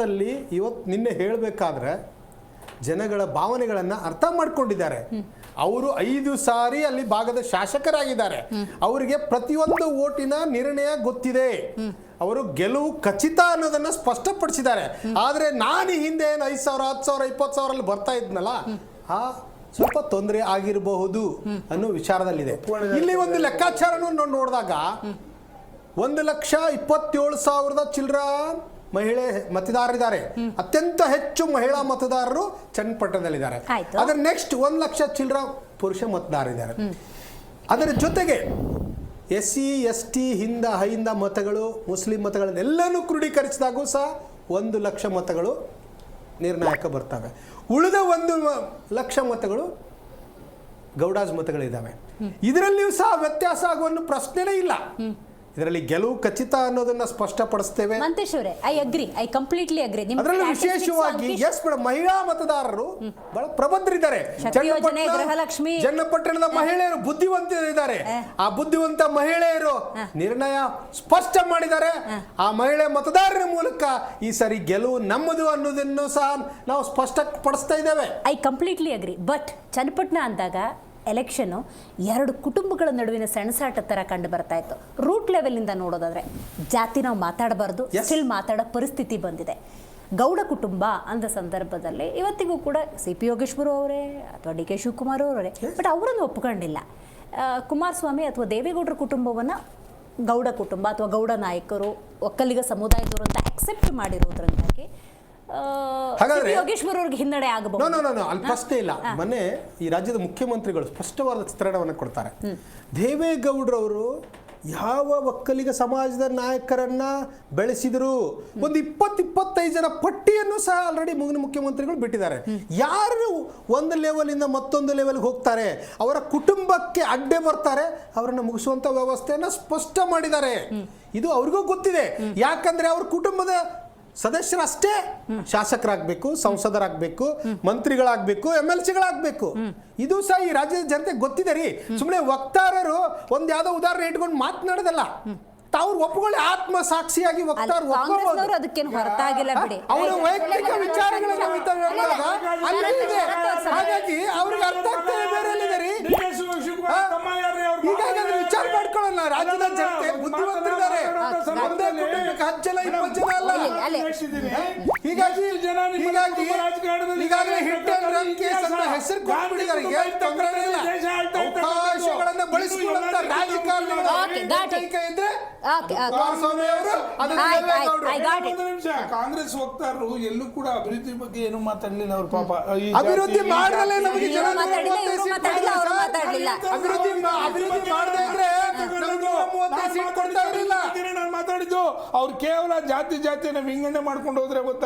ದಲ್ಲಿ ಇವತ್ತು ನಿನ್ನೆ ಹೇಳಬೇಕಾದ್ರೆ ಜನಗಳ ಭಾವನೆಗಳನ್ನ ಅರ್ಥ ಮಾಡ್ಕೊಂಡಿದ್ದಾರೆ. ಅವರು ಐದು ಸಾರಿ ಅಲ್ಲಿ ಭಾಗದ ಶಾಸಕರಾಗಿದ್ದಾರೆ. ಅವರಿಗೆ ಪ್ರತಿಯೊಂದು ಓಟಿನ ನಿರ್ಣಯ ಗೊತ್ತಿದೆ. ಅವರು ಗೆಲುವು ಖಚಿತ ಅನ್ನೋದನ್ನ ಸ್ಪಷ್ಟಪಡಿಸಿದ್ದಾರೆ. ಆದ್ರೆ ನಾನು ಹಿಂದೆ ಏನು ಐದು ಸಾವಿರ ಹತ್ತು ಸಾವಿರ ಇಪ್ಪತ್ತು ಸಾವಿರ ಅಲ್ಲಿ ಬರ್ತಾ ಇದ್ನಲ್ಲ ಆ ಸ್ವಲ್ಪ ತೊಂದರೆ ಆಗಿರಬಹುದು ಅನ್ನೋ ವಿಚಾರದಲ್ಲಿದೆ. ಇಲ್ಲಿ ಒಂದು ಲೆಕ್ಕಾಚಾರವನ್ನು ನೋಡಿದಾಗ ಒಂದು ಲಕ್ಷ ಇಪ್ಪತ್ತೇಳು ಸಾವಿರದ ಚಿಲ್ಲರ ಮಹಿಳೆ ಮತದಾರರಿದ್ದಾರೆ. ಅತ್ಯಂತ ಹೆಚ್ಚು ಮಹಿಳಾ ಮತದಾರರು ಚನ್ನಪಟ್ಟಣದಲ್ಲಿದ್ದಾರೆ. ಅದರ ನೆಕ್ಸ್ಟ್ ಒಂದು ಲಕ್ಷ ಚಿಲ್ಲರ ಪುರುಷ ಮತದಾರರಿದ್ದಾರೆ. ಅದರ ಜೊತೆಗೆ ಎಸ್ ಸಿ ಎಸ್ ಟಿ ಹಿಂದ ಹೈಂದ ಮತಗಳು ಮುಸ್ಲಿಂ ಮತಗಳನ್ನೆಲ್ಲನೂ ಕ್ರೋಢೀಕರಿಸಿದಾಗೂ ಸಹ ಒಂದು ಲಕ್ಷ ಮತಗಳು ನಿರ್ಣಾಯಕ ಬರ್ತವೆ. ಉಳಿದ ಒಂದು ಲಕ್ಷ ಮತಗಳು ಗೌಡಾಜ್ ಮತಗಳಿದ್ದಾವೆ. ಇದರಲ್ಲಿಯೂ ಸಹ ವ್ಯತ್ಯಾಸ ಆಗುವ ಪ್ರಶ್ನೆನೇ ಇಲ್ಲ. ಇದರಲ್ಲಿ ಗೆಲುವು ಖಚಿತ ಅನ್ನೋದನ್ನ ಸ್ಪಷ್ಟಪಡಿಸ್ತೇವೆ. ಮಂತೇಶ್ ಅವರೇ I agree I completely agree ಅದರಲ್ಲಿ ವಿಶೇಷವಾಗಿ ಎಸ್ ಮೇಡಮ್ ಮಹಿಳಾ ಮತದಾರರು ಬಹಳ ಪ್ರಬಂಧರಿದ್ದಾರೆ. ಶಕ್ತಿ ಯೋಜನೆ, ಚನ್ನಪಟ್ಟಣ- ಗೃಹಲಕ್ಷ್ಮಿ. ಚನ್ನಪಟ್ಟಣದ ಮಹಿಳೆಯರು ಬುದ್ಧಿವಂತರಿದ್ದಾರೆ. ಆ ಬುದ್ಧಿವಂತ ಮಹಿಳೆಯರು ನಿರ್ಣಯ ಸ್ಪಷ್ಟ ಮಾಡಿದ್ದಾರೆ. ಆ ಮಹಿಳೆ ಮತದಾರರ ಮೂಲಕ ಈ ಸರಿ ಗೆಲುವು ನಮ್ಮದು ಅನ್ನೋದನ್ನು ಸಹ ನಾವು ಸ್ಪಷ್ಟಪಡಿಸ್ತಾ ಇದ್ದೇವೆ. I completely agree but Channapatna ಅಂದಾಗ ಎಲೆಕ್ಷನ್ನು ಎರಡು ಕುಟುಂಬಗಳ ನಡುವಿನ ಸೆಣಸಾಟ ಥರ ಕಂಡು ಬರ್ತಾ ಇತ್ತು. ರೂಟ್ ಲೆವೆಲಿಂದ ನೋಡೋದಾದರೆ ಜಾತಿ ನಾವು ಮಾತಾಡಬಾರ್ದು. ಸ್ಟಿಲ್ ಮಾತಾಡೋ ಪರಿಸ್ಥಿತಿ ಬಂದಿದೆ. ಗೌಡ ಕುಟುಂಬ ಅಂದ ಸಂದರ್ಭದಲ್ಲಿ ಇವತ್ತಿಗೂ ಕೂಡ ಸಿ ಪಿ ಯೋಗೇಶ್ವರ ಅವರೇ ಅಥವಾ ಡಿ ಕೆ ಶಿವಕುಮಾರ್ ಅವರೇ ಬಟ್ ಅವರನ್ನು ಒಪ್ಕೊಂಡಿಲ್ಲ ಕುಮಾರಸ್ವಾಮಿ ಅಥವಾ ದೇವೇಗೌಡರ ಕುಟುಂಬವನ್ನು ಗೌಡ ಕುಟುಂಬ ಅಥವಾ ಗೌಡ ನಾಯಕರು ಒಕ್ಕಲಿಗ ಸಮುದಾಯದವರು ಅಂತ ಅಕ್ಸೆಪ್ಟ್ ಮಾಡಿರೋದ್ರಿಂದಾಗಿ ಆ, ಹಾಗಾದ್ರೆ- ಯೋಗೇಶ್ವರ ಅವ್ರಿಗೆ ಹಿನ್ನಡೆ ಆಗಬಹುದು. ನೋ ನೋ ಅಲ್ಲಿ ಪ್ರಶ್ನೆ ಇಲ್ಲ. ಮೊನ್ನೆ ಈ ರಾಜ್ಯದ ಮುಖ್ಯಮಂತ್ರಿಗಳು ಸ್ಪಷ್ಟವಾದ ಚಿತ್ರಣವನ್ನು ಕೊಡ್ತಾರೆ. ದೇವೇಗೌಡರವರು ಯಾವ ಒಕ್ಕಲಿಗ ಸಮಾಜದ ನಾಯಕರನ್ನ ಬೆಳೆಸಿದ್ರು? ಒಂದು ಇಪ್ಪತ್ತು ಇಪ್ಪತ್ತೈದು ಜನ ಪಟ್ಟಿಯನ್ನು ಸಹ ಆಲ್ರೆಡಿ ಮುಗಿನ ಮುಖ್ಯಮಂತ್ರಿಗಳು ಬಿಟ್ಟಿದ್ದಾರೆ. ಯಾರು ಒಂದು ಲೆವೆಲಿಂದ ಮತ್ತೊಂದು ಲೆವೆಲ್ಗೆ ಹೋಗ್ತಾರೆ? ಅವರ ಕುಟುಂಬಕ್ಕೆ ಅಡ್ಡೆ ಬರ್ತಾರೆ ಅವರನ್ನು ಮುಗಿಸುವಂತ ವ್ಯವಸ್ಥೆಯನ್ನ ಸ್ಪಷ್ಟ ಮಾಡಿದ್ದಾರೆ. ಇದು ಅವ್ರಿಗೂ ಗೊತ್ತಿದೆ. ಯಾಕಂದ್ರೆ ಅವ್ರ ಕುಟುಂಬದ ಸದಸ್ಯರಷ್ಟೇ ಶಾಸಕರಾಗಬೇಕು ಸಂಸದರಾಗಬೇಕು ಮಂತ್ರಿಗಳಾಗಬೇಕು ಎಂ ಎಲ್ ಸಿಗಳಾಗಬೇಕು ಇದು ಸಹ ಈ ರಾಜ್ಯದ ಜನತೆ ಗೊತ್ತಿದೆ ರೀ ಸುಮ್ಮನೆ ವಕ್ತಾರರು ಒಂದ್ ಯಾವ್ದೋ ಉದಾಹರಣೆ ಇಟ್ಕೊಂಡು ಮಾತನಾಡೋದಲ್ಲ ತಾವ್ರು ಒಪ್ಕೊಳ್ಳಿ ಆತ್ಮ ಸಾಕ್ಷಿಯಾಗಿ ವಕ್ತಾರ ಹೊರತಾಗಿಲ್ಲ ಬಿಡಿ ಅವರ ವೈಯಕ್ತಿಕ ವಿಚಾರಗಳನ್ನ. ಹಾಗಾಗಿ ಅವ್ರಿಗೆ ಅರ್ಥ ಆಗ್ತದೆ ಬೇರೆ? ಹೀಗಾಗಿ ವಿಚಾರ ಮಾಡ್ಕೊಳ್ಳೋಣ ರಾಜ್ಯದ ಜನತೆ ಒಂದೇ ಕುಟುಂಬಕ್ಕೆ ಹತ್ತು ಜನ ಇಪ್ಪತ್ತು ಜನ ಅಲ್ಲ. ಅಲ್ಲಿ- ಅಲ್ಲಿ- ಹೀಗಾಗಿ ಹೀಗಾಗಿ ಈಗಾಗಲೇ ಹಿಟ್ ಅಂಡ್ ರನ್ ಕೇಸ್ ಅಂತ ಹೆಸರು ಕೊಟ್ಬಿಟ್ಟಿದ್ದಾರೆ ಏನು ತೊಂದರೆ ಇಲ್ಲ. ಅವಕಾಶಗಳನ್ನ ಬಳಸಿಕೊಳ್ಳುವಂತ ರಾಜಕಾರಣಿಗಳ Okay, got it. ಕೈ ಇದ್ರೆ Okay, okay. ಕುಮಾರಸ್ವಾಮಿ ಅವರು ಅದನ್ನ ಆಯ್ತು, ಆಯ್ತು, ದೇವೇಗೌಡರು. I got it. ಒಂದು ನಿಮಿಷ. ಕಾಂಗ್ರೆಸ್ ವಕ್ತಾರರು ಎಲ್ಲೂ ಕೂಡ ಅಭಿವೃದ್ಧಿ ಬಗ್ಗೆ ಏನು ಮಾತಾಡ್ಲಿಲ್ಲ ಅವ್ರ ಪಾಪ. ಈ ಜಾತಿ, ಅಭಿವೃದ್ಧಿ ಈ ನಮಗೆ ಈ ಜನ ಇವ್ರು ಮಾತಾಡಿಲ್ಲ, ಇವ್ರು ಮಾತಾಡಿಲ್ಲ, ಅವ್ರು ಮಾತಾಡ್ಲಿಲ್ಲ. ಅಭಿವೃದ್ಧಿ ಮಾ- ಅಭಿವೃದ್ಧಿ ಮಾಡದೇ ಇದ್ರೆ ಅವ್ರು ಕೇವಲ ಜಾತಿ ಜಾತಿನ ವಿಂಗಡಣೆ ಮಾಡ್ಕೊಂಡು ಹೋದ್ರೆ ಗೊತ್ತಾ?